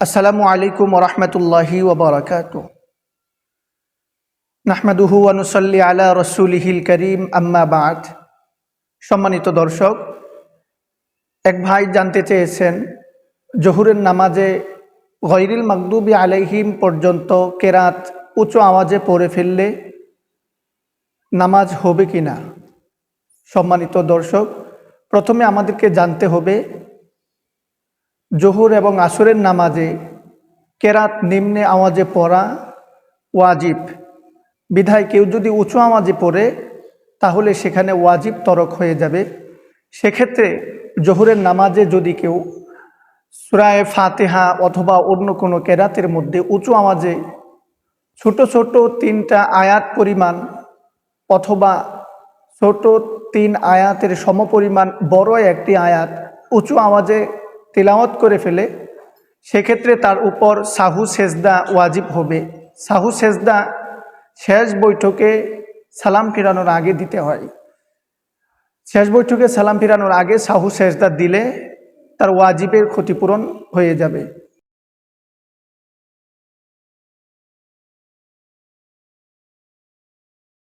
আসসালামু আলাইকুম ওরহমতুল্লাহি ওবরাকাত নাহমাদুহু আনুসল্লি আলা রসুলিহিল করিম, আম্মা বাদ। সম্মানিত দর্শক, এক ভাই জানতে চেয়েছেন, জহুরের নামাজে গৈরিল মাকদুবি আলাইহিম পর্যন্ত কেরাত উঁচু আওয়াজে পড়ে ফেললে নামাজ হবে কি না সম্মানিত দর্শক, প্রথমে আমাদেরকে জানতে হবে জোহর এবং আসরের নামাজে কেরাত নিম্নে আওয়াজে পড়া ওয়াজিব। বিধায় কেউ যদি উঁচু আওয়াজে পড়ে, তাহলে সেখানে ওয়াজিব তরক হয়ে যাবে। সেক্ষেত্রে জোহরের নামাজে যদি কেউ সুরায় ফাতেহা অথবা অন্য কোনো কেরাতের মধ্যে উঁচু আওয়াজে ছোট ছোট তিনটা আয়াত পরিমাণ অথবা ছোট তিন আয়াতের সমপরিমাণ বড় একটি আয়াত উঁচু আওয়াজে তেলাওয়াত করে ফেলে, সেক্ষেত্রে তার উপর সাহু সেজদা ওয়াজিব হবে। সাহু সেজদা শেষ বৈঠকে সালাম ফিরানোর আগে দিতে হয়। শেষ বৈঠকে সালাম ফিরানোর আগে সাহু সেজদা দিলে তার ওয়াজিবের ক্ষতিপূরণ হয়ে যাবে।